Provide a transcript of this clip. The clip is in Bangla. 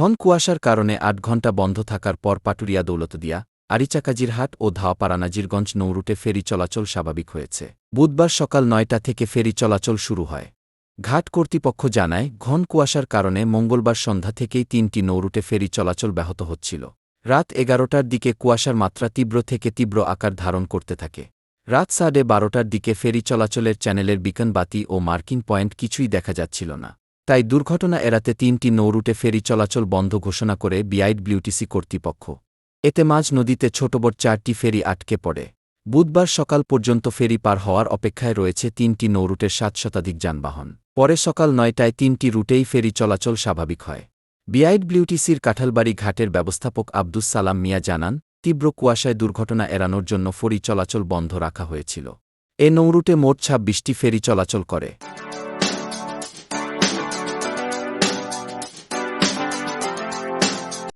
ঘন কুয়াশার কারণে আট ঘণ্টা বন্ধ থাকার পর পাটুরিয়া দৌলতদিয়া আরিচাকাজিরহাট ও ধাওয়াপাড়া নাজিরগঞ্জ নৌরুটে ফেরি চলাচল স্বাভাবিক হয়েছে। বুধবার সকাল নয়টা থেকে ফেরি চলাচল শুরু হয়। ঘাট কর্তৃপক্ষ জানায়, ঘন কুয়াশার কারণে মঙ্গলবার সন্ধ্যা থেকেই তিনটি নৌরুটে ফেরি চলাচল ব্যাহত হচ্ছিল। রাত এগারোটার দিকে কুয়াশার মাত্রা তীব্র থেকে তীব্র আকার ধারণ করতে থাকে। রাত সাড়ে বারোটার দিকে ফেরি চলাচলের চ্যানেলের বিকন বাতি ও মার্কিং পয়েন্ট কিছুই দেখা যাচ্ছিল না। তাই দুর্ঘটনা এড়াতে তিনটি নৌরুটে ফেরি চলাচল বন্ধ ঘোষণা করে বিআইড বিউটিসি কর্তৃপক্ষ। এতে মাঝ নদীতে ছোটবড় চারটি ফেরি আটকে পড়ে। বুধবার সকাল পর্যন্ত ফেরি পার হওয়ার অপেক্ষায় রয়েছে তিনটি নৌরুটের সাত শতাধিক যানবাহন। পরে সকাল নয়টায় তিনটি রুটেই ফেরি চলাচল স্বাভাবিক হয়। বিআইড বিউটিসির কাঁঠালবাড়ি ঘাটের ব্যবস্থাপক আব্দুস সালাম মিয়া জানান, তীব্র কুয়াশায় দুর্ঘটনা এড়ানোর জন্য ফেরি চলাচল বন্ধ রাখা হয়েছিল। এ নৌরুটে মোট ছাব্বিশটি ফেরি চলাচল করে।